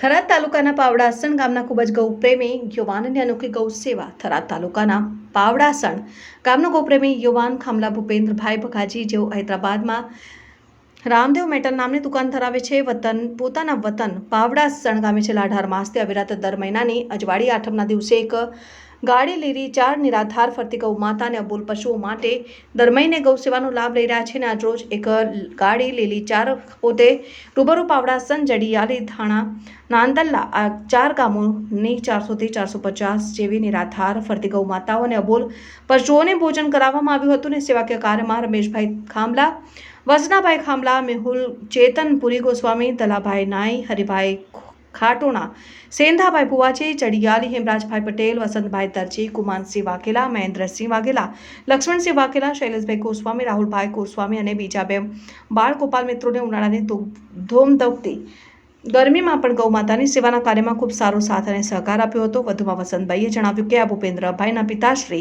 થરાદ તાલુકાના પાવડાસણ ગામના ખૂબ જ ગૌપ્રેમી યુવાનની અનોખી ગૌ સેવા થરાદ તાલુકાના પાવડાસણ ગામનો ગૌપ્રેમી યુવાન ખામલા ભૂપેન્દ્રભાઈ ભગાજી, જેઓ હૈદરાબાદમાં રામદેવ મેટલ નામની દુકાન ધરાવે છે, વતન, પોતાના વતન પાવડાસણ ગામે છેલ્લા અઢાર માસથી અવિરત દર મહિનાની અજવાળી આઠમના દિવસે એક ગાડી લીરી ચાર નિરાધાર ફરતી ગૌ માતા અને અબોલ પશુઓ માટે દર મહિને ગૌ સેવાનો લાભ લઈ રહ્યા છે અને આજરોજ એક ગાડી લીલી ચાર પોતે રૂબરૂ પાવડાસન જડિયાલી થાણા નાંદલ્લા આ ચાર ગામોની ચારસોથી ચારસો પચાસ જેવી નિરાધાર ફરતી ગૌ માતાઓ અને અબોલ પશુઓને ભોજન કરાવવામાં આવ્યું હતું અને સેવાકીય કાર્યમાં રમેશભાઈ ખામલા વસનાભાઈ ખામલા મેહુલ ચેતન, પુરી ગોસ્વામી, દલાભાઈ નાઈ, હરિભાઈ ખાટોણા. સેંધાભાઈ ભુવાજી, ચડિયાલી, હેમરાજભાઈ પટેલ, વસંતભાઈ દરજી, કુમાનસિંહ વાઘેલા, મહેન્દ્રસિંહ વાઘેલા, લક્ષ્મણસિંહ વાઘેલા, શૈલેષભાઈ ગોસ્વામી, રાહુલભાઈ ગોસ્વામી અને બીજા બે બાળ ગોપાલ મિત્રોને ઉનાળાની ધૂ- ધૂમધકતી ગરમીમાં પણ ગૌ માતાની સેવાના કાર્યમાં ખૂબ સારો સાથ અને સહકાર આપ્યો હતો. વધુમાં વસંતભાઈએ જણાવ્યું કે આ ભૂપેન્દ્રભાઈના પિતાશ્રી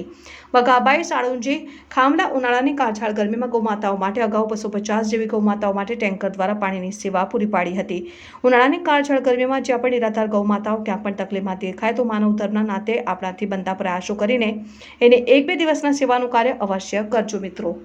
બગાભાઈ સાળુંજી ખામલા ઉનાળાની કાળછાળ ગરમીમાં ગૌમાતાઓ માટે અગાઉ બસો પચાસ જેવી ગૌમાતાઓ માટે ટેન્કર દ્વારા પાણીની સેવા પૂરી પાડી હતી. ઉનાળાની કાળછાળ ગરમીમાં જ્યાં પણ નિરાધાર ગૌમાતાઓ ક્યાં પણ તકલીફમાં દેખાય તો માનવ ધર્મના નાતે આપણાથી બનતા પ્રયાસો કરીને એને એક બે દિવસના સેવાનું કાર્ય અવશ્ય કરજો મિત્રો.